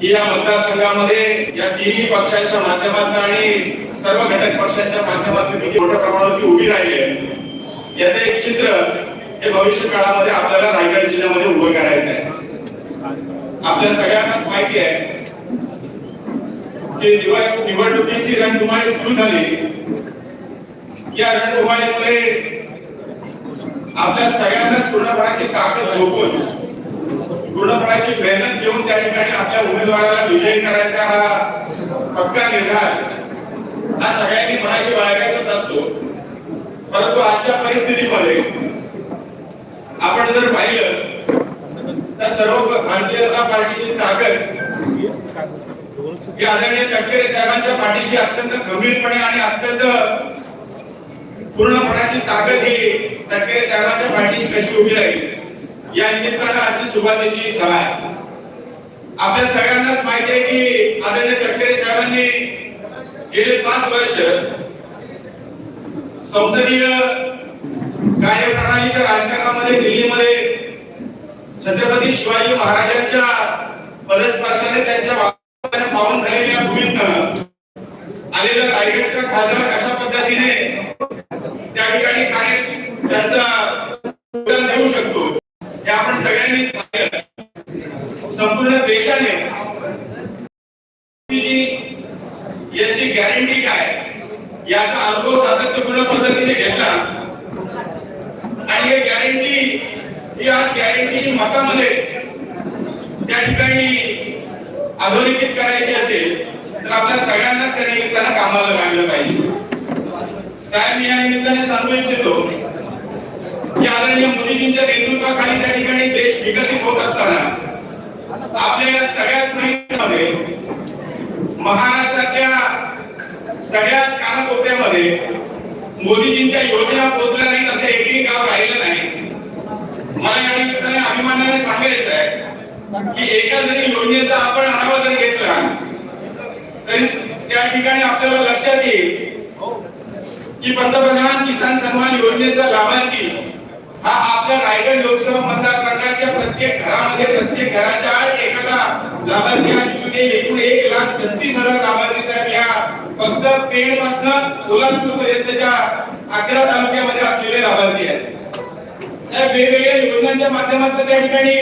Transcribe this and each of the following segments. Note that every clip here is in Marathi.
की या मतदारसंघामध्ये या तिन्ही पक्षांच्या माध्यमातून आणि सर्व घटक पक्षांच्या माध्यमातून मोठ्या प्रमाणावरती उभी राहिली आहे. याचं एक चित्र हे भविष्य काळामध्ये आपल्याला रायगड जिल्ह्यामध्ये उभं करायचं आहे. आपल्या सगळ्यांनाच माहिती आहे की निवड निवडणुकीची रणधुमाळी सुरू झाली. या रणधुमाळीमुळे आपल्या सगळ्यांनाच पूर्णपणाची ताकद झोपून पूर्णपणाची मेहनत घेऊन त्या ठिकाणी आपल्या उमेदवाराला विजयी करायचा हा पक्का निर्धार. हा सगळ्यांनी मनाशी बाळगायचाच असतो. परंतु आजच्या परिस्थितीमध्ये आपण जर पाहिलं तर सर्व भारतीय जनता पार्टीची ताकद ही आदरणीय तटकरे साहेबांच्या पाठीशी अत्यंत गंभीरपणे आणि अत्यंत पूर्णपणाची ताकद ही तटकरे साहेबांच्या पाठीशी कशी उभी राहील? या निमित्तानं आजची सुरुवातीची सभा आहे. आपल्या सगळ्यांनाच माहिती आहे की आदरणीय तटकरे साहेबांनी गेले पाच वर्ष संसदीय कार्यप्रणालीच्या राजकारणामध्ये दिल्लीमध्ये छत्रपती शिवाजी महाराजांच्या पदस्पर्शाने त्यांच्या पावन झालेल्या भूमीतनं आलेल्या रायगडचा खासदार कशा पद्धतीने त्या ठिकाणी काय त्यांचा संपूर्ण देशाने याची गॅरंटी काय? याचा अनुभव सातत्यपूर्ण पद्धतीने घेतला. आणि हे गॅरंटी ही आज गॅरंटी मतामध्ये त्या ठिकाणी अधोरेखित करायची असेल तर आपल्या सगळ्यांना त्या निमित्तानं कामाला लागलं पाहिजे. साहेब मी या निमित्ताने सांगू इच्छितो की आदरणीय मोदीजींच्या नेतृत्वाखाली त्या विकसित होत असताना आपल्या या सगळ्याच परिस्थितीमध्ये महाराष्ट्रातल्या सगळ्याच कानाकोपऱ्यामध्ये मोदीजींच्या योजना पोहोचल्या नाहीत असं एकही गाव राहिलं नाही. मला या निमित्ताने अभिमानाने सांगायचं आहे की एका जरी योजनेचा आपण आढावा जर घेतला तरी त्या ठिकाणी आपल्याला लक्षात येईल की पंतप्रधान किसान सन्मान योजनेचा लाभार्थी हा आपल्या रायगड लोकसभा मतदारसंघाच्या प्रत्येक घरामध्ये प्रत्येक घराच्या आड एखादा लाभार्थी हा येईल एकूण एक लाख छत्तीस हजार लाभार्थी साहेब या फक्त पेडपासून कोल्हापूर पर्यंतच्या अकरा तालुक्यामध्ये असलेले लाभार्थी आहेत. साहेब वेगवेगळ्या योजनांच्या माध्यमातून त्या ठिकाणी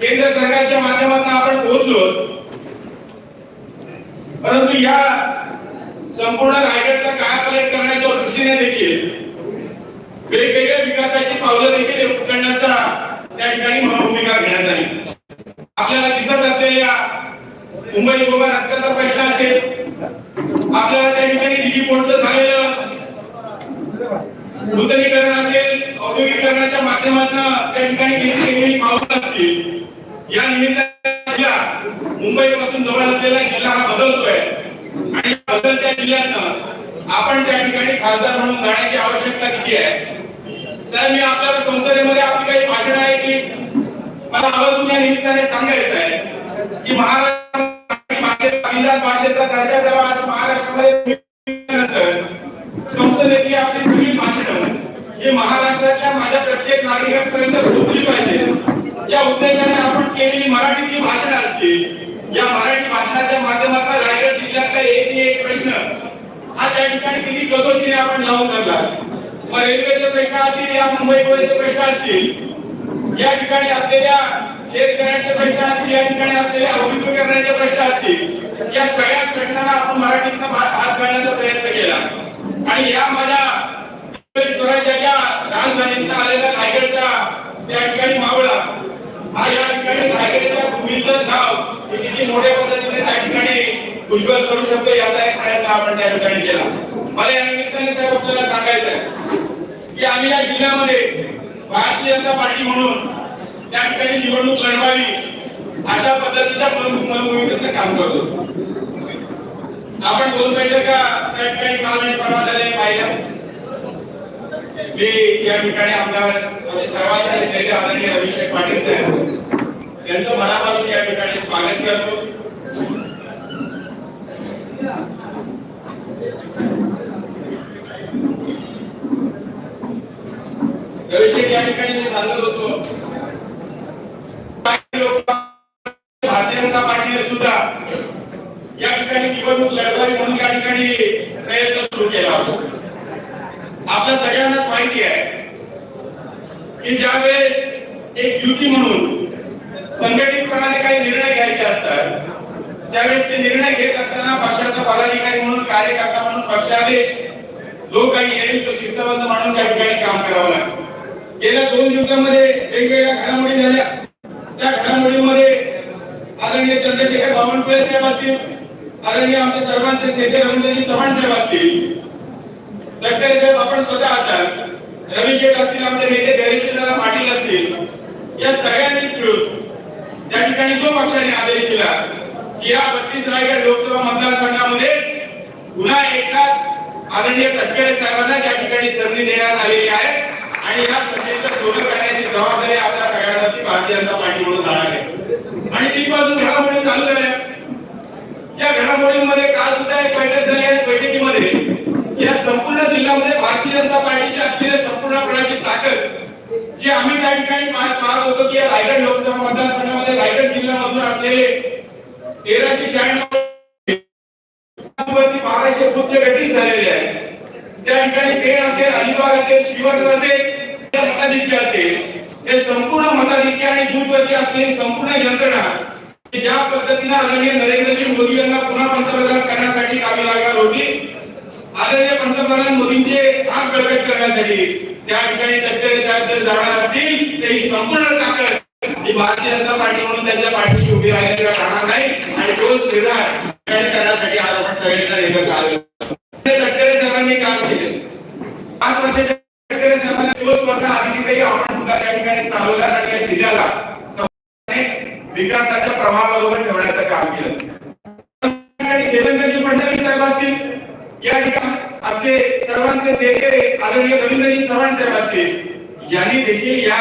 केंद्र सरकारच्या माध्यमातून आपण पोहोचलो. परंतु या संपूर्ण रायगडचा कायापालट करण्याच्या दृष्टीने देखील वेगवेगळ्या विकासाची पावलं देखील उचलण्याचा त्या ठिकाणी भूमिका घेण्यात आली. आपल्याला दिसत असलेल्या मुंबई गोवा रस्त्याचा प्रश्न असेल आपल्याला त्या ठिकाणी दिघी पोटचं झालेलं नूतनीकरण असेल औद्योगिकरणाच्या माध्यमातून त्या ठिकाणी घेतली गेलेली पावलं असतील या निमित्ताने मुंबई पासून जवळ असलेला जिल्हा हा बदलतोय. आणि बदलत्या जिल्ह्यातनं आपण त्या ठिकाणी खासदार म्हणून जाण्याची आवश्यकता किती आहे? साहेब मी आपल्याला संसदेमध्ये आपली काही भाषण आहे की मला आवर्जून या निमित्ताने सांगायचं आहे की महाराष्ट्र भाषेचा अभिजात भाषेचा दर्जा जेव्हा आज महाराष्ट्रामध्ये संसदेतली आपली सगळी भाषणं हे महाराष्ट्रातल्या माझ्या प्रत्येक नागरिकांपर्यंत पोहोचली पाहिजे. या उद्देशाने आपण केलेली मराठीतली भाषणं असतील या मराठी भाषणाच्या माध्यमातून रायगड जिल्ह्यातला एक एक प्रश्न हा त्या ठिकाणी किती कसोशीने आपण लावून धरला. मग रेल्वेचे प्रश्न असतील या मुंबई गोव्याचे प्रश्न असतील या ठिकाणी असलेल्या शेतकऱ्यांचे प्रश्न असतील या ठिकाणी असलेल्या औद्योगिकरणाचे प्रश्न असतील या सगळ्या प्रश्नांना आपण मराठीतनं हात घालण्याचा प्रयत्न केला. आणि या माझ्या स्वराज्याच्या राजधानीत आलेला रायगडचा त्या ठिकाणी मावळा. हा या ठिकाणी रायगडच्या भूमीचं नाव हे किती मोठ्या पद्धतीने त्या ठिकाणी उज्ज्वल करू शकतो याचा एक प्रयत्न आपण त्या ठिकाणी केला. मला या निमित्ताने साहेब आपल्याला सांगायचं आहे की आम्ही या जिल्ह्यामध्ये भारतीय जनता पार्टी म्हणून त्या ठिकाणी निवडणूक लढवावी अशा पद्धतीच्या प्रमुख काम करतो. आपण दोन बैठका त्या ठिकाणी काल आणि परवा झाले पाहिल्या मी या ठिकाणी आमदार म्हणजे सर्वांचे नेते आदरणीय अभिषेक पाटील साहेब यांचं मनापासून या ठिकाणी स्वागत करतो. अभिषेक या ठिकाणी मी सांगत होतो. काही लोकसभा भारतीय जनता पार्टी सुद्धा या ठिकाणी निवडणूक लढवावी म्हणून या ठिकाणी प्रयत्न सुरू केला होता. आपल्या सगळ्यांनाच माहिती आहे की ज्यावेळेस एक युती म्हणून संघटितपणाने काही निर्णय घ्यायचे असतात त्यावेळेस ते निर्णय घेत असताना पक्षाचा पदाधिकारी म्हणून कार्यकर्ता म्हणून पक्षादेश जो काही येईल तो शिस्तबद्ध मानून त्या ठिकाणी काम करावं लागतं. गेल्या दोन दिवसामध्ये वेगवेगळ्या घडामोडी झाल्या. त्या घडामोडीमध्ये आदरणीय चंद्रशेखर बावनकुळे साहेब असतील आदरणीय आमचे सर्वांचे नेते रवींद्रजी चव्हाण साहेब असतील गडकरी साहेब आपण स्वतः असाल रवी शेठ असतील आमचे नेते धैर्यशील पाटील असतील या सगळ्यांनीच मिळून त्या ठिकाणी जो पक्षाने आदेश दिला की या बत्तीस रायगड लोकसभा मतदारसंघामध्ये पुन्हा एकदा आदरणीय तटकरे साहेबांना त्या ठिकाणी संधी देण्यात आलेली आहे आणि या संधीचं सोनं करण्याची जबाबदारी आपल्या सगळ्यांवरती भारतीय जनता पार्टी म्हणून राहणार आहे. आणि तीपासून घडामोडी चालू झाल्या. या घडामोडींमध्ये काल सुद्धा एक बैठक झाली आणि बैठकीमध्ये या संपूर्ण जिल्ह्यामध्ये भारतीय जनता पार्टीची असलेली संपूर्णपणाची ताकद जी आम्ही त्या ठिकाणी पाहत होतो की या रायगड लोकसभा मतदारसंघामध्ये रायगड जिल्ह्यामधून असलेले तेराशे शहाण्णव बाराशे बुद्ध गठीत झालेले आहेत. त्या ठिकाणी पेण असेल अलिबाग असेल श्रीवर्धन असेल या मताधिक्य असेल हे संपूर्ण मताधिक्य आणि दूरवरची असलेली संपूर्ण यंत्रणा ज्या पद्धतीने आदरणीय नरेंद्रजी मोदी यांना पुन्हा पंतप्रधान करण्यासाठी कामी लागणार होती आदरणीय पंतप्रधान मोदींचे हात प्रकट करण्यासाठी त्या ठिकाणी तटकरे साहेब जर जाणार असतील तर ही संपूर्ण ताकद ही भारतीय जनता पार्टी म्हणून त्यांच्या पाठीशी उभी राहिलेला राहणार नाही आणि तोच निर्धार करण्यासाठी आज आपण सगळेजण एकत्र आलेलो आहोत. हे तटकरे साहेबांनी काम केले पाच वर्षाच्या तटकरे साहेबांनी तोच वर्ष आधी तिथेही आपण सुद्धा त्या ठिकाणी चालवला आणि या जिल्ह्याला विकासाच्या प्रवाहाबरोबर ठेवण्याचं काम केलं. ठिकाणी देवेंद्रजी फडणवीस साहेब असतील या ठिकाणी आमचे सर्वांचे नेते आदरणीय रवींद्रजी चव्हाण साहेब असतील यांनी देखील या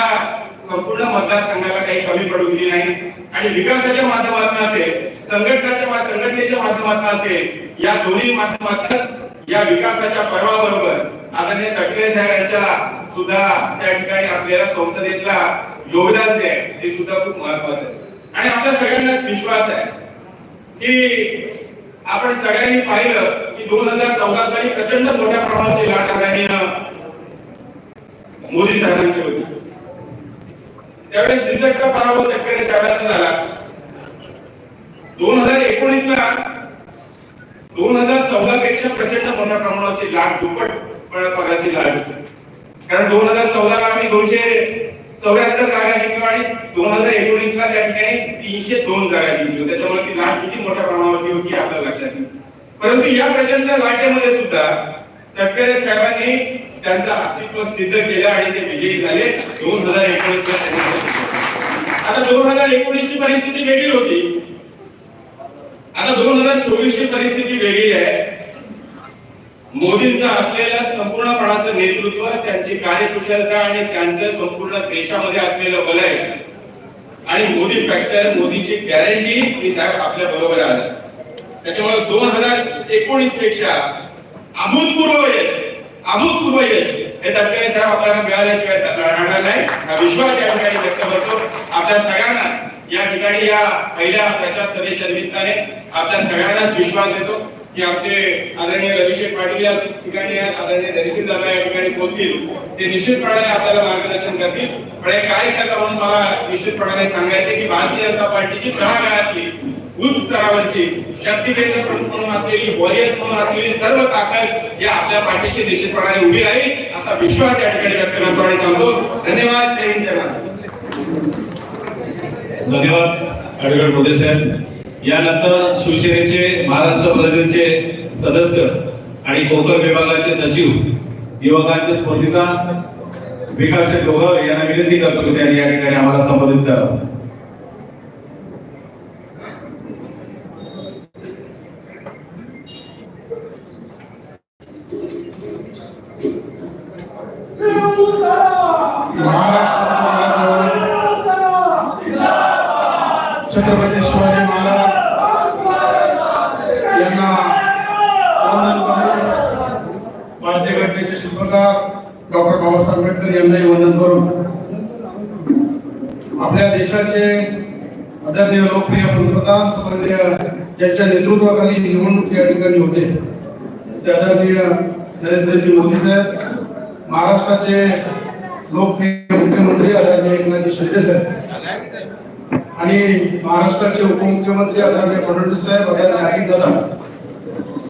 संपूर्ण मतदारसंघाला काही कमी पडू दिली नाही. आणि विकासाच्या माध्यमातून असेल संघटनाच्या संघटनेच्या माध्यमातून असेल या दोन्ही माध्यमातून या विकासाच्या पर्वाबरोबर आदरणीय तटकरे साहेब यांच्या सुद्धा त्या ठिकाणी असलेला संसदेतला योगदान जे आहे ते सुद्धा खूप महत्वाचं आहे. आणि आपल्या सगळ्यांनाच विश्वास आहे की आपण सगळ्यांनी पाहिलं की दोन हजार चौदा साली प्रचंड मोठ्या प्रमाणाची लाट आदरणीय मोदी साहेबांची होती. त्यावेळेस निसटता पराभव शेतकरी साहेबांचा झाला. दोन हजार एकोणीस ला दोन हजार चौदा पेक्षा प्रचंड मोठ्या प्रमाणाची लाट दुप्पट पगाची लाट होती. कारण दोन हजार चौदा ला आम्ही दोनशे चौऱ्याहत्तर जागा जिंकलो आणि दोन हजार एकोणीस ला त्या ठिकाणी तीनशे दोन जागा जिंकलो. त्याच्यामुळे ती लाट किती मोठ्या प्रमाणावरती होती आपल्या लक्षात येईल. परंतु या प्रचंड लाटेमध्ये सुद्धा तटकरे साहेबांनी त्यांचं अस्तित्व सिद्ध केलं आणि ते विजयी झाले. दोन हजार एकोणीस आता दोन हजार एकोणीस ची परिस्थिती वेगळी होती. आता दोन हजार चोवीस ची परिस्थिती वेगळी आहे. मोदींचं असलेलं संपूर्णपणाचं नेतृत्व त्यांची कार्यकुशलता आणि त्यांचं संपूर्ण देशामध्ये असलेलं वलय आणि मोदी फॅक्टर मोदीची गॅरंटी ही साहेब आपल्या बरोबर आहे. त्याच्यामुळे दोन हजार एकोणीसपेक्षा अभूतपूर्व यश अभूतपूर्व यश हे तटकरे साहेब आपल्याला मिळाल्याशिवाय राहणार नाही. हा विश्वास या ठिकाणी व्यक्त करतो. आपल्या सगळ्यांना या ठिकाणी या पहिल्या प्रचार सभेच्या निमित्ताने आपल्या सगळ्यांनाच विश्वास देतो. की आमचे आदरणीय रविशेठ पाटील या ठिकाणी आदरणीय दर्शन दादा या ठिकाणी पोहोचतील. ते निश्चितपणाने आपल्याला मार्गदर्शन करतील. पण हे काय करता म्हणून मला निश्चितपणाने सांगायचे की भारतीय जनता पार्टीची तळागाळातली बूथ स्तरावरची शक्ती केंद्र प्रमुख म्हणून असलेली वॉरियर्स म्हणून असलेली सर्व ताकद या आपल्या पाठीशी निश्चितपणाने उभी राहील असा विश्वास या ठिकाणी व्यक्त करतो आणि थांबतो. धन्यवाद. जय हिंद जय धन्यवाद. ॲडव्होकेट मोदी साहेब. यानंतर शिवसेनेचे महाराष्ट्र प्रदेशचे सदस्य आणि कोकण विभागाचे सचिव युवकांचे स्पर्धिता विकास शेठ डोगर यांना विनंती करतो की त्यांनी या ठिकाणी आम्हाला संबोधित करावं. छत्रपती शिवाजी आंबेडकर आदरणीय लोकप्रिय पंतप्रधान समन्वय ज्यांच्या नेतृत्वाखाली निवडणूक या ठिकाणी होते ते आदरणीय नरेंद्रजी मोदी साहेब महाराष्ट्राचे लोकप्रिय मुख्यमंत्री आदरणीय एकनाथजी शिंदे साहेब आणि महाराष्ट्राचे उपमुख्यमंत्री आदरणीय फडणवीस साहेब आदरणीय अजित दादा